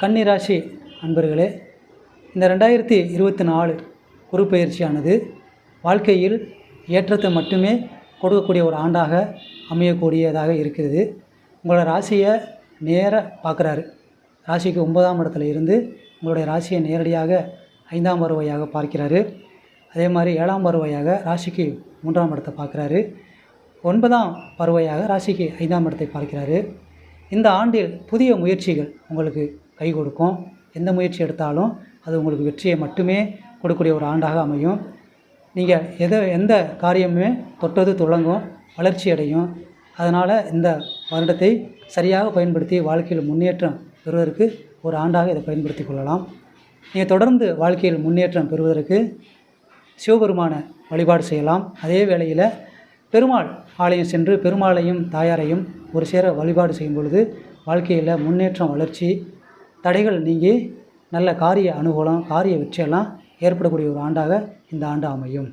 கன்னிராசி அன்பர்களே இந்த ரெண்டாயிரத்தி இருபத்தி நாலு குரு பயிற்சியானது வாழ்க்கையில் ஏற்றத்தை மட்டுமே கொடுக்கக்கூடிய ஒரு ஆண்டாக அமையக்கூடியதாக இருக்கிறது. உங்களோட ராசியை நேராக பார்க்குறாரு. ராசிக்கு ஒன்பதாம் இடத்துல இருந்து உங்களுடைய ராசியை நேரடியாக ஐந்தாம் பருவையாக பார்க்கிறாரு. அதே மாதிரி ஏழாம் பருவையாக ராசிக்கு மூன்றாம் இடத்தை பார்க்குறாரு. ஒன்பதாம் பருவையாக ராசிக்கு ஐந்தாம் இடத்தை பார்க்கிறாரு. இந்த ஆண்டில் புதிய முயற்சிகள் உங்களுக்கு கை கொடுக்கும். எந்த முயற்சி எடுத்தாலும் அது உங்களுக்கு வெற்றியை மட்டுமே கொடுக்கக்கூடிய ஒரு ஆண்டாக அமையும். நீங்கள் எதை எந்த காரியமுமே தொட்டது துளங்கும் வளர்ச்சி அடையும். அதனால் இந்த வருடத்தை சரியாக பயன்படுத்தி வாழ்க்கையில் முன்னேற்றம் பெறுவதற்கு ஒரு ஆண்டாக இதை பயன்படுத்தி கொள்ளலாம். நீங்கள் தொடர்ந்து வாழ்க்கையில் முன்னேற்றம் பெறுவதற்கு சிவபெருமான வழிபாடு செய்யலாம். அதே வேளையில் பெருமாள் ஆலயம் சென்று பெருமாளையும் தாயாரையும் ஒரு சேர வழிபாடு செய்யும் பொழுது வாழ்க்கையில் முன்னேற்றம் வளர்ச்சி தடைகள் நீங்கி நல்ல காரிய அனுகூலம் காரிய வெற்றியெல்லாம் ஏற்படக்கூடிய ஒரு ஆண்டாக இந்த ஆண்டு அமையும்.